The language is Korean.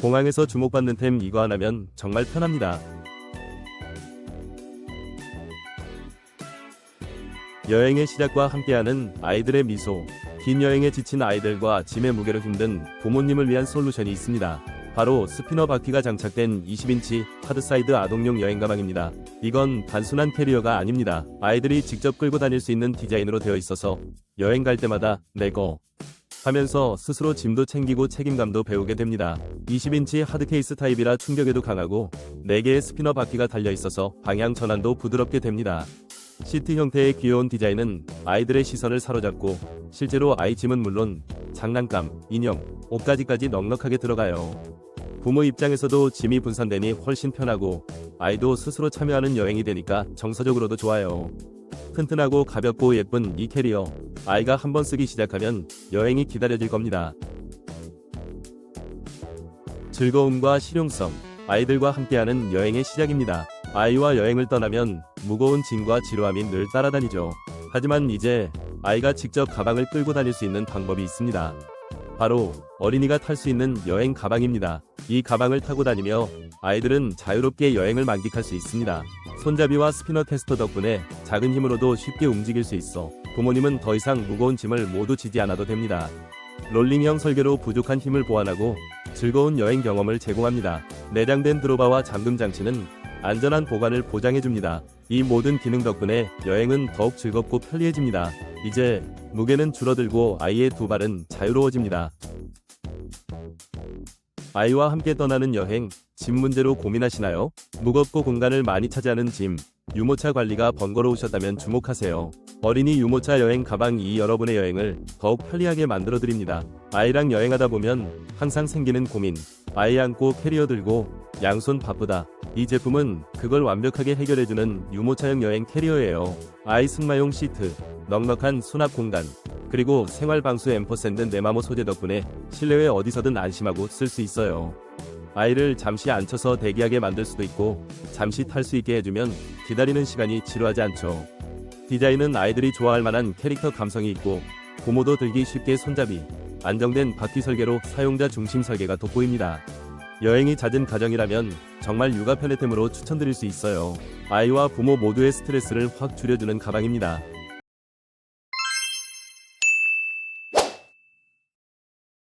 공항에서 주목받는 템 이거 하나면 정말 편합니다. 여행의 시작과 함께하는 아이들의 미소. 긴 여행에 지친 아이들과 짐의 무게로 힘든 부모님을 위한 솔루션이 있습니다. 바로 스피너 바퀴가 장착된 20인치 하드사이드 아동용 여행 가방입니다. 이건 단순한 캐리어가 아닙니다. 아이들이 직접 끌고 다닐 수 있는 디자인으로 되어 있어서 여행 갈 때마다 내거 하면서 스스로 짐도 챙기고 책임감도 배우게 됩니다. 20인치 하드 케이스 타입이라 충격에도 강하고 4개의 스피너 바퀴가 달려 있어서 방향 전환도 부드럽게 됩니다. 시트 형태의 귀여운 디자인은 아이들의 시선을 사로잡고 실제로 아이 짐은 물론 장난감, 인형, 옷까지까지 넉넉하게 들어가요. 부모 입장에서도 짐이 분산되니 훨씬 편하고 아이도 스스로 참여하는 여행이 되니까 정서적으로도 좋아요. 튼튼하고 가볍고 예쁜 이 캐리어 아이가 한번 쓰기 시작하면 여행이 기다려질 겁니다. 즐거움과 실용성 아이들과 함께하는 여행의 시작입니다. 아이와 여행을 떠나면 무거운 짐과 지루함이 늘 따라다니죠. 하지만 이제 아이가 직접 가방을 끌고 다닐 수 있는 방법이 있습니다. 바로 어린이가 탈 수 있는 여행 가방입니다. 이 가방을 타고 다니며 아이들은 자유롭게 여행을 만끽할 수 있습니다. 손잡이와 스피너 캐스터 덕분에 작은 힘으로도 쉽게 움직일 수 있어 부모님은 더 이상 무거운 짐을 모두 지지 않아도 됩니다. 롤링형 설계로 부족한 힘을 보완하고 즐거운 여행 경험을 제공합니다. 내장된 드로바와 잠금 장치는 안전한 보관을 보장해줍니다. 이 모든 기능 덕분에 여행은 더욱 즐겁고 편리해집니다. 이제 무게는 줄어들고 아이의 두 발은 자유로워집니다. 아이와 함께 떠나는 여행, 짐 문제로 고민하시나요? 무겁고 공간을 많이 차지하는 짐, 유모차 관리가 번거로우셨다면 주목하세요. 어린이 유모차 여행 가방이 여러분의 여행을 더욱 편리하게 만들어 드립니다. 아이랑 여행하다 보면 항상 생기는 고민, 아이 안고 캐리어 들고 양손 바쁘다. 이 제품은 그걸 완벽하게 해결해주는 유모차형 여행 캐리어예요. 아이 승마용 시트, 넉넉한 수납 공간, 그리고 생활 방수 앰퍼샌드 네마모 소재 덕분에 실내외 어디서든 안심하고 쓸 수 있어요. 아이를 잠시 앉혀서 대기하게 만들 수도 있고 잠시 탈 수 있게 해주면 기다리는 시간이 지루하지 않죠. 디자인은 아이들이 좋아할 만한 캐릭터 감성이 있고 부모도 들기 쉽게 손잡이, 안정된 바퀴 설계로 사용자 중심 설계가 돋보입니다. 여행이 잦은 가정이라면 정말 육아 편의템으로 추천드릴 수 있어요. 아이와 부모 모두의 스트레스를 확 줄여주는 가방입니다.